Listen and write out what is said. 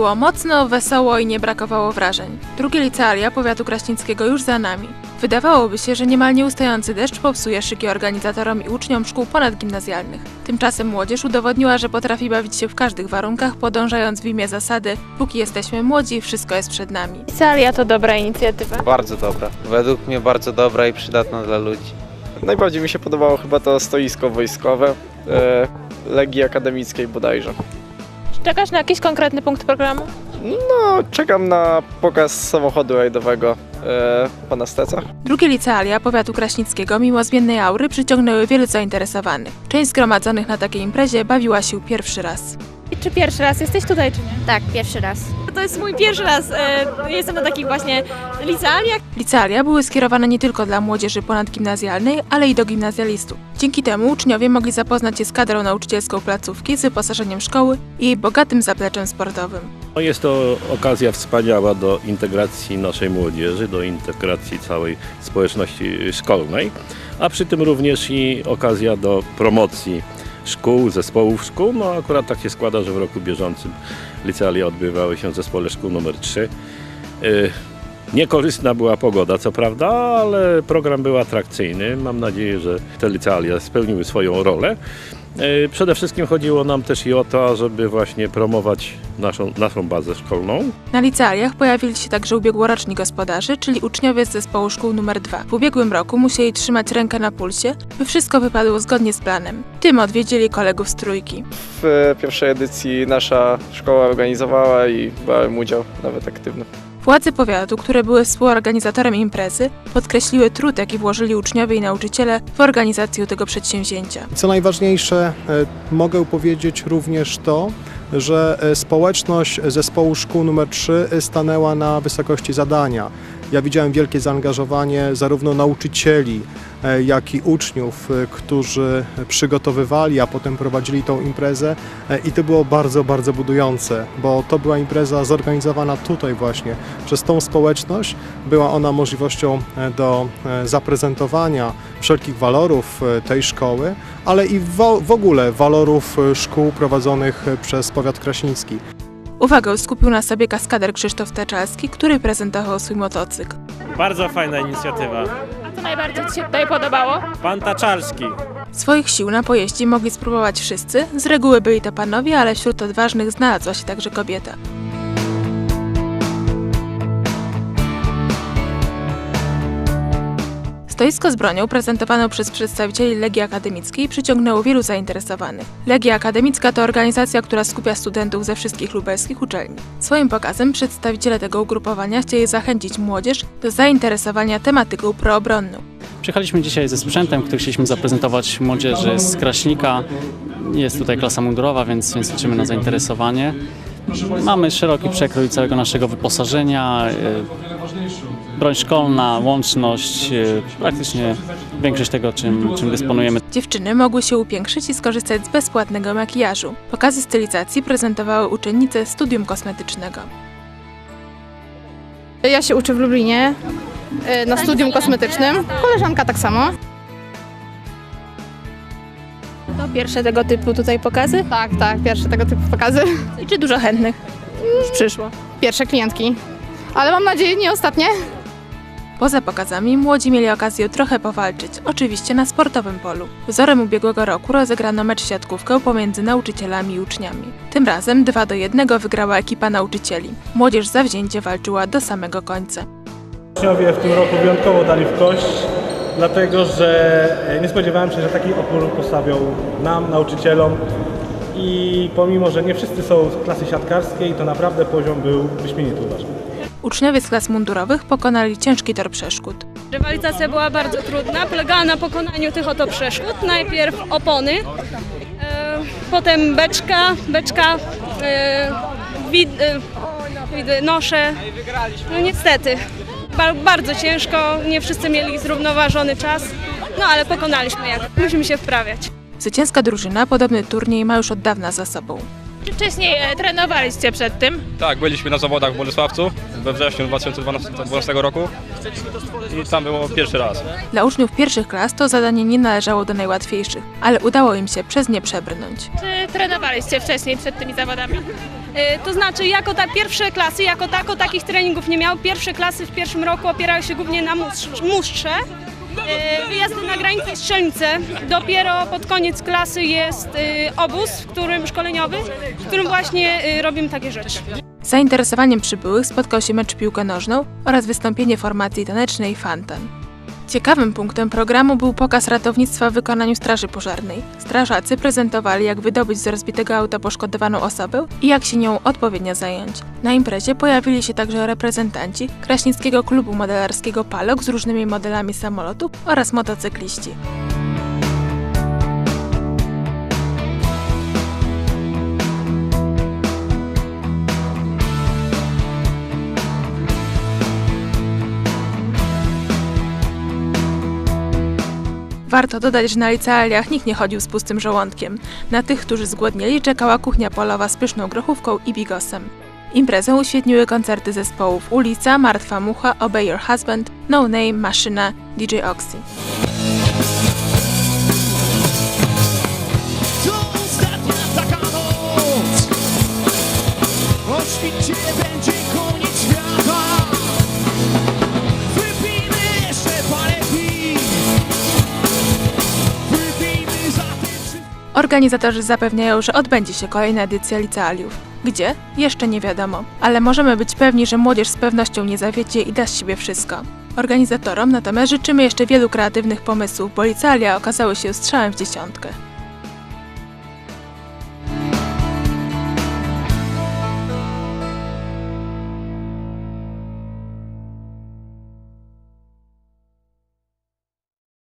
Było mocno, wesoło i nie brakowało wrażeń. Drugie licealia powiatu kraśnickiego już za nami. Wydawałoby się, że niemal nieustający deszcz popsuje szyki organizatorom i uczniom szkół ponadgimnazjalnych. Tymczasem młodzież udowodniła, że potrafi bawić się w każdych warunkach, podążając w imię zasady póki jesteśmy młodzi, wszystko jest przed nami. Licealia to dobra inicjatywa. Bardzo dobra. Według mnie bardzo dobra i przydatna dla ludzi. Najbardziej mi się podobało chyba to stoisko wojskowe e, Legii Akademickiej bodajże. Czekasz na jakiś konkretny punkt programu? No, czekam na pokaz samochodu rajdowego e, pana Steca. Drugie licealia powiatu kraśnickiego mimo zmiennej aury przyciągnęły wielu zainteresowanych. Część zgromadzonych na takiej imprezie bawiła się pierwszy raz. Czy pierwszy raz jesteś tutaj, czy nie? Tak, pierwszy raz. To jest mój pierwszy raz. E, jestem na takich właśnie licealiach. Licealia były skierowane nie tylko dla młodzieży ponadgimnazjalnej, ale i do gimnazjalistów. Dzięki temu uczniowie mogli zapoznać się z kadrą nauczycielską placówki, z wyposażeniem szkoły i jej bogatym zapleczem sportowym. No jest to okazja wspaniała do integracji naszej młodzieży, do integracji całej społeczności szkolnej, a przy tym również i okazja do promocji szkół, zespołów szkół. No akurat tak się składa, że w roku bieżącym licealia odbywały się w zespole szkół numer 3. Niekorzystna była pogoda, co prawda, ale program był atrakcyjny. Mam nadzieję, że te licealia spełniły swoją rolę. Y, Przede wszystkim chodziło nam też i o to, żeby właśnie promować naszą, naszą bazę szkolną. Na licealiach pojawili się także ubiegłoroczni gospodarzy, czyli uczniowie z zespołu szkół nr 2. W ubiegłym roku musieli trzymać rękę na pulsie, by wszystko wypadło zgodnie z planem. Tym odwiedzili kolegów z trójki. W e, pierwszej edycji nasza szkoła organizowała i brałem udział, nawet aktywny. Władze powiatu, które były współorganizatorem imprezy, podkreśliły trud, jaki włożyli uczniowie i nauczyciele w organizację tego przedsięwzięcia. Co najważniejsze, e, mogę powiedzieć również to, że e, społeczność zespołu szkół nr 3 stanęła na wysokości zadania. Ja widziałem wielkie zaangażowanie zarówno nauczycieli, e, jak i uczniów, e, którzy przygotowywali, a potem prowadzili tą imprezę e, i to było bardzo, bardzo budujące, bo to była impreza zorganizowana tutaj właśnie przez tą społeczność. Była ona możliwością do zaprezentowania wszelkich walorów tej szkoły, ale i w ogóle walorów szkół prowadzonych przez powiat kraśnicki. Uwagę skupił na sobie kaskader Krzysztof Teczalski, który prezentował swój motocykl. Bardzo fajna inicjatywa. A co najbardziej Ci się tutaj podobało? Pan Taczarski. Swoich sił na pojeździe mogli spróbować wszyscy, z reguły byli to panowie, ale wśród odważnych znalazła się także kobieta. Stoisko z bronią prezentowane przez przedstawicieli Legii Akademickiej przyciągnęło wielu zainteresowanych. Legia Akademicka to organizacja, która skupia studentów ze wszystkich lubelskich uczelni. Swoim pokazem przedstawiciele tego ugrupowania chcieli zachęcić młodzież do zainteresowania tematyką proobronną. Przyjechaliśmy dzisiaj ze sprzętem, który chcieliśmy zaprezentować młodzieży z Kraśnika. Jest tutaj klasa mundurowa, więc, więc liczymy na zainteresowanie. Mamy szeroki przekrój całego naszego wyposażenia, e, broń szkolna, łączność, e, praktycznie większość tego, czym, czym dysponujemy. Dziewczyny mogły się upiększyć i skorzystać z bezpłatnego makijażu. Pokazy stylizacji prezentowały uczennice studium kosmetycznego. Ja się uczę w Lublinie y, na studium kosmetycznym. Koleżanka tak samo. To pierwsze tego typu tutaj pokazy? Tak, tak, pierwsze tego typu pokazy. I czy dużo chętnych już przyszło? Pierwsze klientki. Ale mam nadzieję nie ostatnie. Poza pokazami młodzi mieli okazję trochę powalczyć, oczywiście na sportowym polu. Wzorem ubiegłego roku rozegrano mecz siatkówkę pomiędzy nauczycielami i uczniami. Tym razem 2 do 1 wygrała ekipa nauczycieli. Młodzież zawzięcie walczyła do samego końca. Uczniowie w tym roku wyjątkowo dali w kość, dlatego że e, nie spodziewałem się, że taki opór postawią nam, nauczycielom. I pomimo, że nie wszyscy są z klasy siatkarskiej, to naprawdę poziom był wyśmienity uważam. Uczniowie z klas mundurowych pokonali ciężki tor przeszkód. Rywalizacja była bardzo trudna, polegała na pokonaniu tych oto przeszkód. Najpierw opony, e, potem beczka, beczka, e, wid, e, nosze. No niestety, ba, bardzo ciężko, nie wszyscy mieli zrównoważony czas, no ale pokonaliśmy jak. Musimy się wprawiać. Zwycięska drużyna podobny turniej ma już od dawna za sobą. Czy wcześniej e, trenowaliście przed tym? Tak, byliśmy na zawodach w Bolesławcu we wrześniu 2012 roku i tam było pierwszy raz. Dla uczniów pierwszych klas to zadanie nie należało do najłatwiejszych, ale udało im się przez nie przebrnąć. Czy trenowaliście wcześniej przed tymi zawodami? E, To znaczy, jako ta pierwsze klasy, jako tako takich treningów nie miał. Pierwsze klasy w pierwszym roku opierały się głównie na mustrz- mustrze. E, Wyjazdy na granicę strzelnice. Dopiero pod koniec klasy jest e, obóz, w którym szkoleniowy, w którym właśnie e, robimy takie rzeczy. Zainteresowaniem przybyłych spotkał się mecz piłkę nożną oraz wystąpienie formacji tanecznej Fantan. Ciekawym punktem programu był pokaz ratownictwa w wykonaniu straży pożarnej. Strażacy prezentowali, jak wydobyć z rozbitego auta poszkodowaną osobę i jak się nią odpowiednio zająć. Na imprezie pojawili się także reprezentanci Kraśnickiego Klubu Modelarskiego Palok z różnymi modelami samolotów oraz motocykliści. Warto dodać, że na licealiach nikt nie chodził z pustym żołądkiem. Na tych, którzy zgłodnieli, czekała kuchnia polowa z pyszną grochówką i bigosem. Imprezę uświetniły koncerty zespołów Ulica, Martwa Mucha, Obey Your Husband, No Name, Maszyna, DJ Oxy. Organizatorzy zapewniają, że odbędzie się kolejna edycja licealiów. Gdzie? Jeszcze nie wiadomo, ale możemy być pewni, że młodzież z pewnością nie zawiedzie i da z siebie wszystko. Organizatorom natomiast życzymy jeszcze wielu kreatywnych pomysłów, bo licealia okazały się strzałem w dziesiątkę.